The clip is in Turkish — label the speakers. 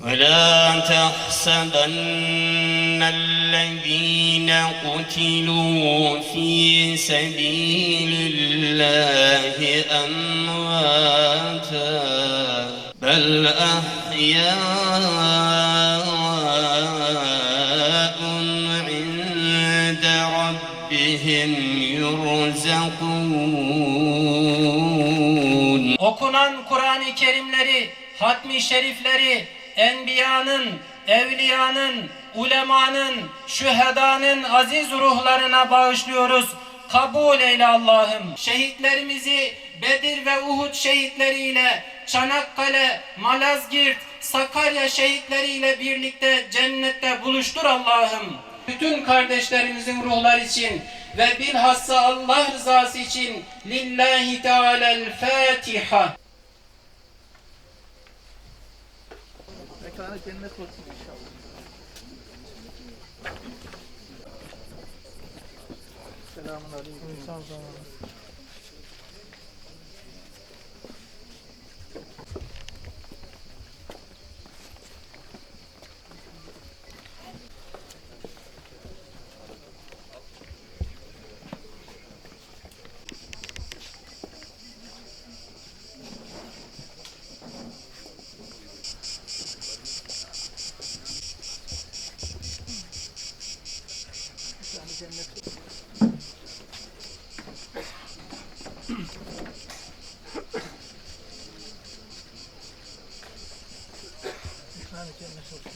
Speaker 1: ولا تحسبن الذين قتلوا في سبيل الله أمواتا بل أحياء rabbihim yurzakun.
Speaker 2: Okunan Kur'an-ı Kerimleri, hatmi şerifleri, enbiyanın, evliyanın, ulemanın, şühedanın aziz ruhlarına bağışlıyoruz. Kabul eyle Allah'ım. Şehitlerimizi Bedir ve Uhud şehitleriyle, Çanakkale, Malazgirt, Sakarya şehitleriyle birlikte cennette buluştur Allah'ım. Bütün kardeşlerimizin ruhları için ve bilhassa Allah rızası için Lillahi Teala'l Fatiha.
Speaker 3: Selamun aleyküm. Sağ olun. cennet İslam'ı cennet olsun.